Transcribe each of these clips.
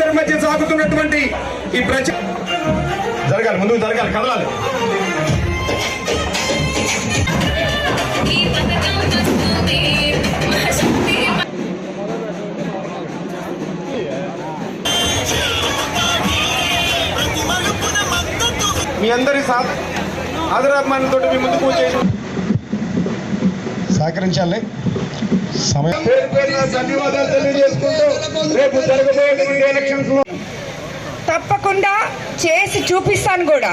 సాగుతున్నటువంటి ఈ ప్రచ జరగాలి ముందుకు జరగాలి కదలాలి. మీ అందరి సా ఆదరాభిమానంతో మీ ముందుకు చేసి సహకరించాలి. సమయం. పేరు పేరున ధన్యవాదాలు తెలియజేసుకుంటూ రేపు జరగబోయేటువంటి ఎలక్షన్స్లో తప్పకుండా చేసి చూపిస్తాను కూడా.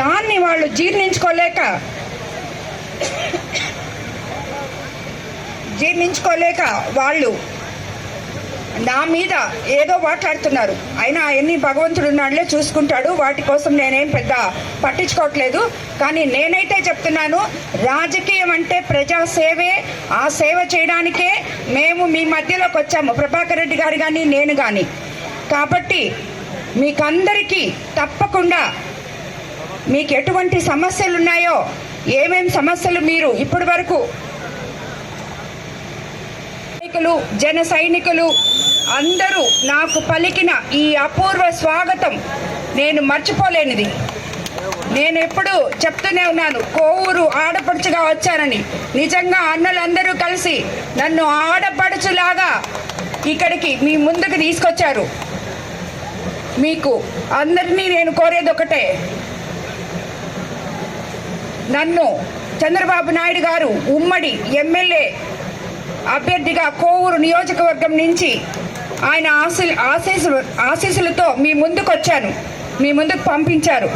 దాన్ని వాళ్ళు జీర్ణించుకోలేక జీర్ణించుకోలేక వాళ్ళు నా మీద ఏదో మాట్లాడుతున్నారు. అయినా అవన్నీ భగవంతుడు నాడులే చూసుకుంటాడు. వాటి కోసం నేనేం పెద్ద పట్టించుకోవట్లేదు. కానీ నేనైతే చెప్తున్నాను రాజకీయం అంటే ప్రజా సేవే. ఆ సేవ చేయడానికే మేము మీ మధ్యలోకి వచ్చాము. ప్రభాకర్ రెడ్డి గారు కానీ నేను కానీ కాబట్టి మీకందరికీ తప్పకుండా మీకు ఎటువంటి సమస్యలు ఉన్నాయో ఏమేం సమస్యలు మీరు ఇప్పటి వరకు సైనికులు జన సైనికులు అందరూ నాకు పలికిన ఈ అపూర్వ స్వాగతం నేను మర్చిపోలేనిది. నేను ఎప్పుడు చెప్తూనే ఉన్నాను కోవూరు ఆడపడుచుగా వచ్చానని. నిజంగా అన్నలందరూ కలిసి నన్ను ఆడపడుచులాగా ఇక్కడికి మీ ముందుకు తీసుకొచ్చారు. మీకు అందరినీ నేను కోరేది ఒకటే. నన్ను చంద్రబాబు నాయుడు గారు ఉమ్మడి ఎమ్మెల్యే అభ్యర్థిగా కోవూరు నియోజకవర్గం నుంచి ఆయన ఆశీ ఆశీస్సు ఆశీస్సులతో మీ ముందుకు వచ్చాను మీ ముందుకు పంపించారు.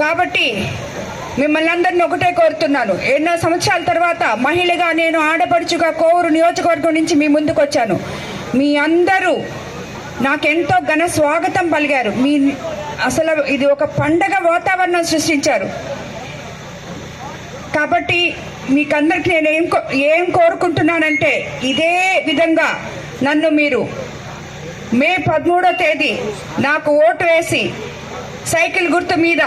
కాబట్టి మిమ్మల్ని అందరిని ఒకటే కోరుతున్నాను. ఎన్నో సంవత్సరాల తర్వాత మహిళగా నేను ఆడపడుచుగా కోవూరు నియోజకవర్గం నుంచి మీ ముందుకు వచ్చాను మీ అందరూ నాకెంతో ఘన స్వాగతం పలిగారు మీ అసలు ఇది ఒక పండగ వాతావరణం సృష్టించారు. కాబట్టి మీకందరికి నేను ఏం కో- ఏం కోరుకుంటున్నానంటే ఇదే విధంగా నన్ను మీరు మే పదమూడో తేదీ నాకు ఓటు వేసి సైకిల్ గుర్తు మీద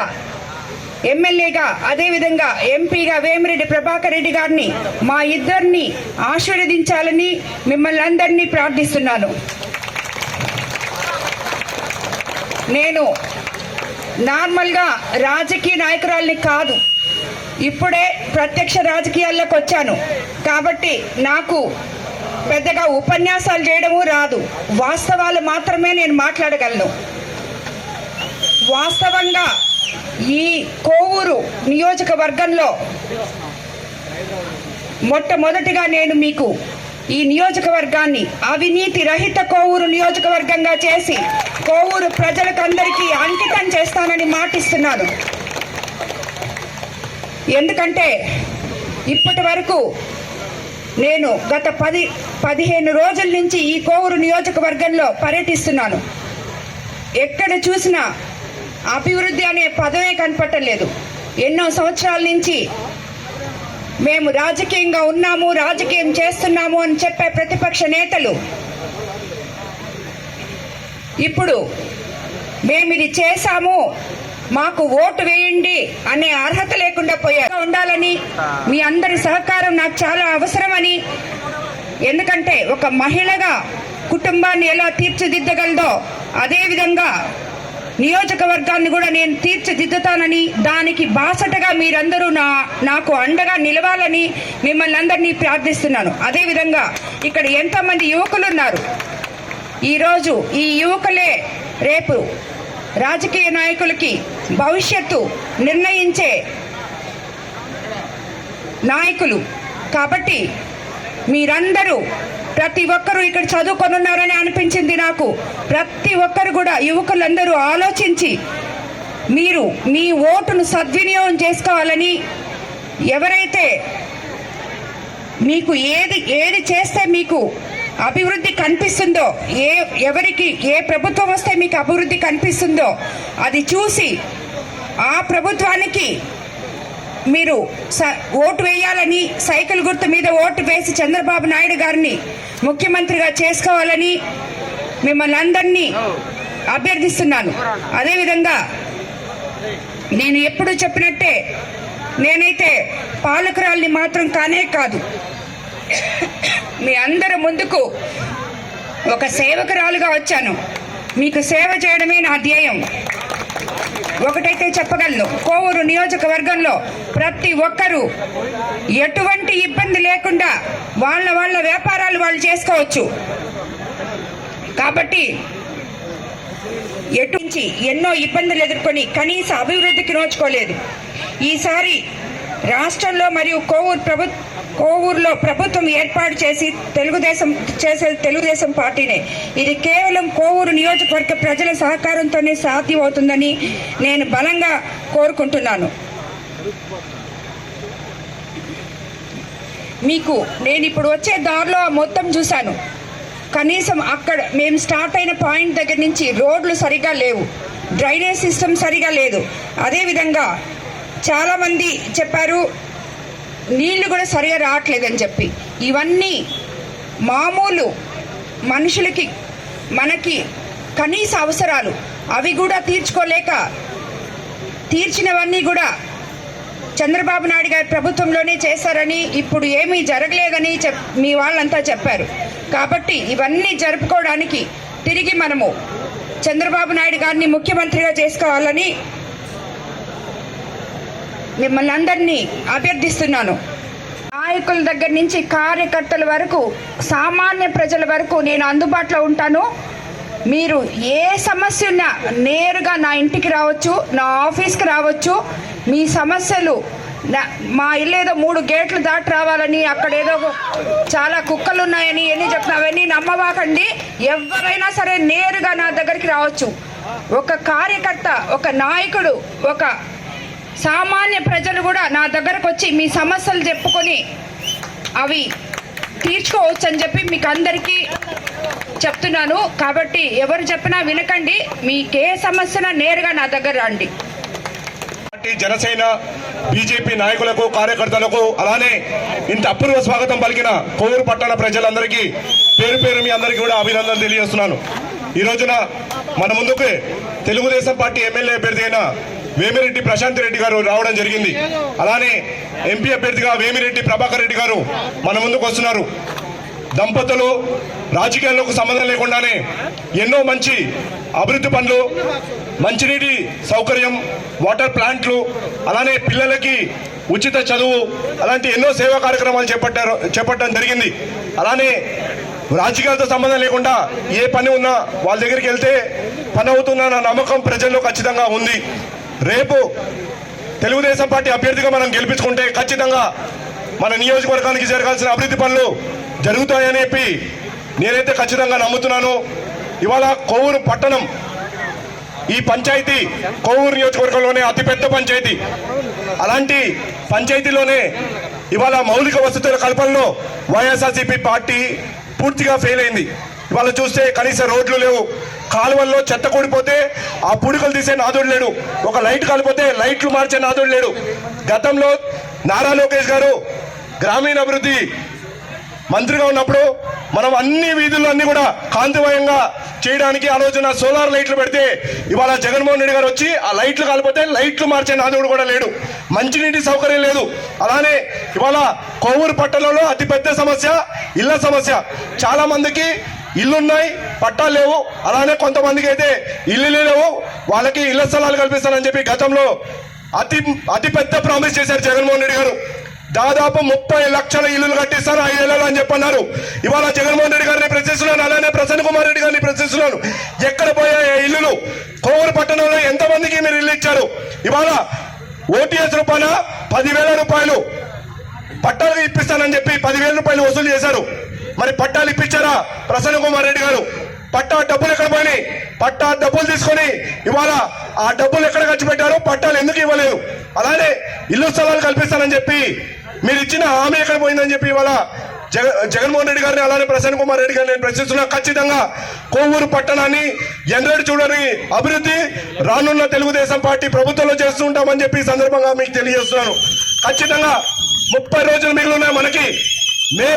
ఎమ్మెల్యేగా అదేవిధంగా ఎంపీగా వేమిరెడ్డి ప్రభాకర్ రెడ్డి గారిని మా ఇద్దరిని ఆశీర్వదించాలని మిమ్మల్ని అందరినీ ప్రార్థిస్తున్నాను. నేను నార్మల్గా రాజకీయ నాయకురాల్ని కాదు ఇప్పుడే ప్రత్యక్ష రాజకీయాల్లోకి వచ్చాను. కాబట్టి నాకు పెద్దగా ఉపన్యాసాలు చేయడము రాదు. వాస్తవాలు మాత్రమే నేను మాట్లాడగలను. వాస్తవంగా ఈ కోవూరు నియోజకవర్గంలో మొట్టమొదటిగా నేను మీకు ఈ నియోజకవర్గాన్ని అవినీతి రహిత కోవూరు నియోజకవర్గంగా చేసి కోవూరు ప్రజలకందరికీ అంకితం చేస్తానని మాటిస్తున్నాను. ఎందుకంటే ఇప్పటి వరకు నేను గత పది పదిహేను రోజుల నుంచి ఈ కోవూరు నియోజకవర్గంలో పర్యటిస్తున్నాను. ఎక్కడ చూసినా అభివృద్ధి అనే పదవే కనపట్టలేదు ఎన్నో సంవత్సరాల నుంచి మేము రాజకీయంగా ఉన్నాము రాజకీయం చేస్తున్నాము అని చెప్పే ప్రతిపక్ష నేతలు ఇప్పుడు మేము ఇది చేశాము మాకు ఓటు వేయండి అనే అర్హత లేకుండా పోయారు ఉండాలని మీ అందరి సహకారం నాకు చాలా అవసరమని. ఎందుకంటే ఒక మహిళగా కుటుంబాన్ని ఎలా తీర్చిదిద్దగలదో అదే విధంగా నియోజకవర్గాన్ని కూడా నేను తీర్చిదిద్దుతానని దానికి బాసటగా మీరందరూ నా నాకు అండగా నిలవాలని మిమ్మల్ని అందరినీ ప్రార్థిస్తున్నాను. అదేవిధంగా ఇక్కడ ఎంతమంది యువకులు ఉన్నారు ఈరోజు ఈ యువకులే రేపు రాజకీయ నాయకులకి భవిష్యత్తు నిర్ణయించే నాయకులు. కాబట్టి మీరందరూ ప్రతి ఒక్కరూ ఇక్కడ చదువుకొని ఉన్నారని అనిపించింది నాకు. ప్రతి ఒక్కరు కూడా యువకులందరూ ఆలోచించి మీరు మీ ఓటును సద్వినియోగం చేసుకోవాలని ఎవరైతే మీకు ఏది ఏది చేస్తే మీకు అభివృద్ధి కనిపిస్తుందో ఏ ఎవరికి ఏ ప్రభుత్వం వస్తే మీకు అభివృద్ధి కనిపిస్తుందో అది చూసి ఆ ప్రభుత్వానికి మీరు స- ఓటు వేయాలని సైకిల్ గుర్తు మీద ఓటు వేసి చంద్రబాబు నాయుడు గారిని ముఖ్యమంత్రిగా చేసుకోవాలని మిమ్మల్ని అందరినీ అభ్యర్థిస్తున్నాను. అదేవిధంగా నేను ఎప్పుడు చెప్పినట్టే నేనైతే పాలకురాల్ని మాత్రం కానే కాదు. మీ అందరి ముందుకు ఒక సేవకురాలుగా వచ్చాను. మీకు సేవ చేయడమే నా ధ్యేయం. ఒకటైతే చెప్పగలను కోవూరు నియోజకవర్గంలో ప్రతి ఒక్కరూ ఎటువంటి ఇబ్బంది లేకుండా వాళ్ళ వాళ్ళ వ్యాపారాలు వాళ్ళు చేసుకోవచ్చు. కాబట్టి ఎటు నుంచి ఎన్నో ఇబ్బందులు ఎదుర్కొని కనీస అభివృద్ధికి నోచుకోలేదు. ఈసారి రాష్ట్రంలో మరియు కోవూరు ప్రభుత్వం కోవూరులో ప్రభుత్వం ఏర్పాటు చేసి తెలుగుదేశం చేసే తెలుగుదేశం పార్టీనే. ఇది కేవలం కోవూరు నియోజకవర్గ ప్రజల సహకారంతోనే సాధ్యమవుతుందని నేను బలంగా కోరుకుంటున్నాను. మీకు నేను ఇప్పుడు వచ్చే దారిలో మొత్తం చూశాను. కనీసం అక్కడ మేము స్టార్ట్ అయిన పాయింట్ దగ్గర నుంచి రోడ్లు సరిగా లేవు. డ్రైనేజ్ సిస్టమ్ సరిగా లేదు. అదేవిధంగా చాలామంది చెప్పారు నీళ్ళు కూడా సరిగా రావట్లేదని చెప్పి. ఇవన్నీ మామూలు మనుషులకి మనకి కనీస అవసరాలు. అవి కూడా తీర్చుకోలేక తీర్చినవన్నీ కూడా చంద్రబాబు నాయుడు గారి ప్రభుత్వంలోనే చేశారని ఇప్పుడు ఏమీ జరగలేదని చెప్ మీ వాళ్ళంతా చెప్పారు. కాబట్టి ఇవన్నీ జరుపుకోవడానికి తిరిగి మనము చంద్రబాబు నాయుడు గారిని ముఖ్యమంత్రిగా చేసుకోవాలని మిమ్మల్ని అందరినీ అభ్యర్థిస్తున్నాను. నాయకుల దగ్గర నుంచి కార్యకర్తల వరకు సామాన్య ప్రజల వరకు నేను అందుబాటులో ఉంటాను. మీరు ఏ సమస్య ఉన్నా నేరుగా నా ఇంటికి రావచ్చు నా ఆఫీస్కి రావచ్చు. మీ సమస్యలు మా ఇల్లు ఏదో మూడు గేట్లు దాటి రావాలని అక్కడ ఏదో చాలా కుక్కలు ఉన్నాయని ఎన్ని చెప్తున్నా అవన్నీ నమ్మవాకండి. ఎవరైనా సరే నేరుగా నా దగ్గరికి రావచ్చు. ఒక కార్యకర్త ఒక నాయకుడు ఒక సామాన్య ప్రజలు కూడా నా దగ్గరకు వచ్చి మీ సమస్యలు చెప్పుకొని అవి తీర్చుకోవచ్చు అని చెప్పి మీకు అందరికీ చెప్తున్నాను. కాబట్టి ఎవరు చెప్పినా వినకండి. మీకే సమస్యన నేరుగా నా దగ్గర రండి. పార్టీ జనసేన బీజేపీ నాయకులకు కార్యకర్తలకు అలానే ఇంత అపూర్వ స్వాగతం పలికిన కోవూరు పట్టణ ప్రజలందరికీ పేరు పేరు మీ అందరికీ కూడా అభినందనలు తెలియజేస్తున్నాను. ఈ రోజున మన ముందుకు తెలుగుదేశం పార్టీ ఎమ్మెల్యే అభ్యర్థి అయిన వేమిరెడ్డి ప్రశాంత్ రెడ్డి గారు రావడం జరిగింది. అలానే ఎంపీ అభ్యర్థిగా వేమిరెడ్డి ప్రభాకర్ రెడ్డి గారు మన ముందుకు వస్తున్నారు. దంపతులు రాజకీయాల్లోకి సంబంధం లేకుండానే ఎన్నో మంచి అభివృద్ధి పనులు మంచినీటి సౌకర్యం వాటర్ ప్లాంట్లు అలానే పిల్లలకి ఉచిత చదువు అలాంటి ఎన్నో సేవా కార్యక్రమాలు చేపట్టారు చేపట్టడం జరిగింది. అలానే రాజకీయాలతో సంబంధం లేకుండా ఏ పని ఉన్నా వాళ్ళ దగ్గరికి వెళ్తే పని అవుతుందన్న నమ్మకం ప్రజల్లో ఖచ్చితంగా ఉంది. రేపు తెలుగుదేశం పార్టీ అభ్యర్థిగా మనం గెలిపించుకుంటే ఖచ్చితంగా మన నియోజకవర్గానికి జరగాల్సిన అభివృద్ధి పనులు జరుగుతాయని చెప్పి నేనైతే ఖచ్చితంగా నమ్ముతున్నాను. ఇవాళ కొవ్వూరు పట్టణం ఈ పంచాయతీ కొవ్వూరు నియోజకవర్గంలోనే అతిపెద్ద పంచాయతీ. అలాంటి పంచాయతీలోనే ఇవాళ మౌలిక వసతుల కల్పనలో వైఎస్ఆర్సీపీ పార్టీ పూర్తిగా ఫెయిల్ అయింది. ఇవాళ చూస్తే కనీస రోడ్లు లేవు. కాలువల్లో చెత్త కూడిపోతే ఆ పుడికలు తీసే నాదుడు లేడు. ఒక లైట్ కాలిపోతే లైట్లు మార్చే నాదుడు లేడు. గతంలో నారా లోకేష్ గారు గ్రామీణాభివృద్ధి మంత్రిగా ఉన్నప్పుడు మనం అన్ని వీధుల్లో అన్ని కూడా కాంతిమయంగా చేయడానికి ఆలోచన సోలార్ లైట్లు పెడితే ఇవాళ జగన్మోహన్ రెడ్డి గారు వచ్చి ఆ లైట్లు కాలిపోతే లైట్లు మార్చే నాదుడు కూడా లేడు. మంచినీటి సౌకర్యం లేదు. అలానే ఇవాళ కోవూరు పట్టణంలో అతిపెద్ద సమస్య ఇళ్ళ సమస్య. చాలా మందికి ఇల్లున్నాయి పట్టాలు లేవు. అలానే కొంతమందికి అయితే ఇల్లు లేవు. వాళ్ళకి ఇళ్ళ స్థలాలు కల్పిస్తానని చెప్పి గతంలో అతి అతి పెద్ద ప్రామిస్ చేశారు జగన్మోహన్ రెడ్డి గారు. దాదాపు ముప్పై లక్షల ఇల్లులు కట్టిస్తాను ఐదేళ్ళలో అని చెప్పన్నారు. ఇవాళ జగన్మోహన్ రెడ్డి గారిని ప్రశ్నిస్తున్నాను అలానే ప్రసన్న కుమార్ రెడ్డి గారిని ప్రశ్నిస్తున్నాను. ఎక్కడ పోయాయి ఆ ఇల్లులు? కోవూరు పట్టణంలో ఎంతమందికి మీరు ఇల్లు ఇచ్చారు? ఇవాళ ఓటీఎస్ రూపాయల పదివేల రూపాయలు పట్టాలు ఇప్పిస్తానని చెప్పి పదివేల రూపాయలు వసూలు చేశారు. మరి పట్టాలు ఇప్పించారా? ప్రసన్న కుమార్ రెడ్డి గారు. పట్టా డబ్బులు ఎక్కడ పోయినాయి? పట్టా డబ్బులు తీసుకొని ఇవాళ ఆ డబ్బులు ఎక్కడ ఖర్చు పెట్టారో? పట్టాలు ఎందుకు ఇవ్వలేదు? అలానే ఇల్లు స్థలాలు కల్పిస్తానని చెప్పి మీరు ఇచ్చిన హామీ ఎక్కడ పోయిందని చెప్పి ఇవాళ జగ జగన్మోహన్ రెడ్డి గారిని అలానే ప్రసన్న కుమార్ రెడ్డి గారిని నేను ప్రశ్నిస్తున్నా. ఖచ్చితంగా కోవూరు పట్టణాన్ని ఎన్నడూ చూడని అభివృద్ధి రానున్న తెలుగుదేశం పార్టీ ప్రభుత్వంలో చేస్తూ ఉంటామని చెప్పి సందర్భంగా మీకు తెలియజేస్తున్నాను. ఖచ్చితంగా ముప్పై రోజులు మిగిలిన మనకి. మే